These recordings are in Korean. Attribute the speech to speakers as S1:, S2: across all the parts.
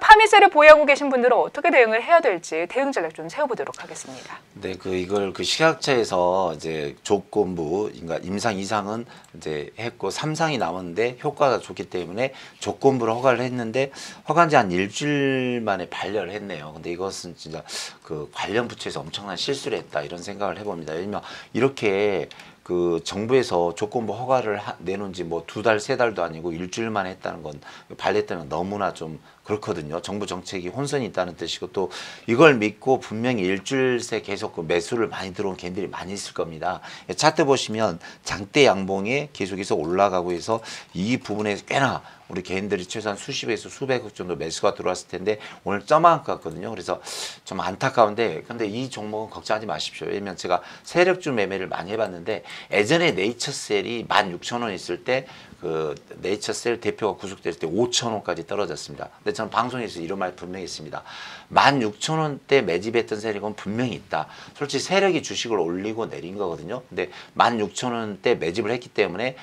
S1: 파미세를 보유하고 계신 분들은 어떻게 대응을 해야 될지 대응 전략 좀 세워보도록 하겠습니다.
S2: 네, 그 이걸 그 식약처에서 이제 조건부, 그러니까 임상 이상은 이제 했고 삼상이 남았는데 효과가 좋기 때문에 조건부를 허가를 했는데 허가한 지 한 일주일 만에 반려를 했네요. 근데 이것은 진짜 그 관련 부처에서 엄청난 실수를 했다 이런 생각을 해봅니다. 왜냐면 이렇게 그 정부에서 조건부 허가를 하- 내놓은 지 뭐 두 달, 세 달도 아니고 일주일만 했다는 건 발렛다는 건 너무나 좀 그렇거든요. 정부 정책이 혼선이 있다는 뜻이고 또 이걸 믿고 분명히 일주일 새 계속 그 매수를 많이 들어온 개인들이 많이 있을 겁니다. 차트 보시면 장대 양봉에 계속해서 올라가고 해서 이 부분에 꽤나 우리 개인들이 최소한 수십에서 수백억 정도 매수가 들어왔을 텐데 오늘 점한 것 같거든요. 그래서 좀 안타까운데 근데 이 종목은 걱정하지 마십시오. 왜냐면 제가 세력주 매매를 많이 해봤는데 예전에 네이처셀이 16,000원 있을 때 그 네이처셀 대표가 구속됐을 때 5,000원까지 떨어졌습니다. 근데 저는 방송에서 이런 말 분명히 했습니다. 16,000원대 매집했던 세력은 분명히 있다. 솔직히 세력이 주식을 올리고 내린 거거든요. 근데 16,000원대 매집을 했기 때문에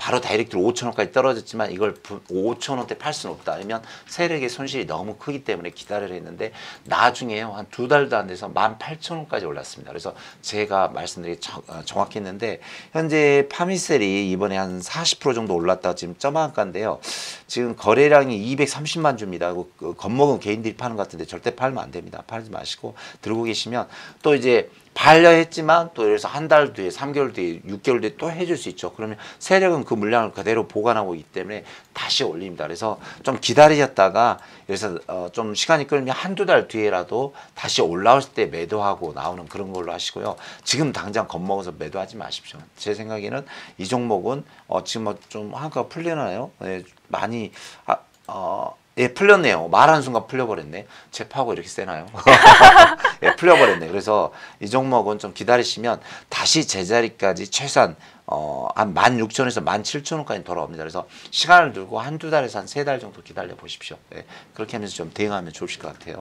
S2: 바로 다이렉트로 5천 원까지 떨어졌지만 이걸 5천 원대 팔 수는 없다. 아니면 세력의 손실이 너무 크기 때문에 기다려야 했는데 나중에요 한두 달도 안 돼서 18,000원까지 올랐습니다. 그래서 제가 말씀드리기 정, 어, 정확했는데 현재 파미셀이 이번에 한 40% 정도 올랐다 지금 점한가인데요. 지금 거래량이 230만 주입니다. 그, 그 겁먹은 개인들이 파는 것 같은데 절대 팔면 안 됩니다. 팔지 마시고 들고 계시면 또 이제 반려했지만 또 그래서 한 달 뒤에, 3개월 뒤에, 6개월 뒤에 또 해줄 수 있죠. 그러면 세력은 그 물량을 그대로 보관하고 있기 때문에 다시 올립니다. 그래서 좀 기다리셨다가 그래서 어, 좀 시간이 끌면 한두 달 뒤에라도 다시 올라올 때 매도하고 나오는 그런 걸로 하시고요. 지금 당장 겁먹어서 매도하지 마십시오. 제 생각에는 이 종목은 어, 지금 뭐 좀 한가 풀리나요? 네, 많이 아, 어, 예, 풀렸네요. 말하는 순간 풀려버렸네. 제 파고 이렇게 세나요? 예, 풀려버렸네. 그래서 이 종목은 좀 기다리시면 다시 제자리까지 최소한 어, 한 16,000원에서 17,000원까지 돌아옵니다. 그래서 시간을 두고 한두 달에서 한 세 달 정도 기다려 보십시오. 예, 그렇게 하면서 좀 대응하면 좋으실 것 같아요.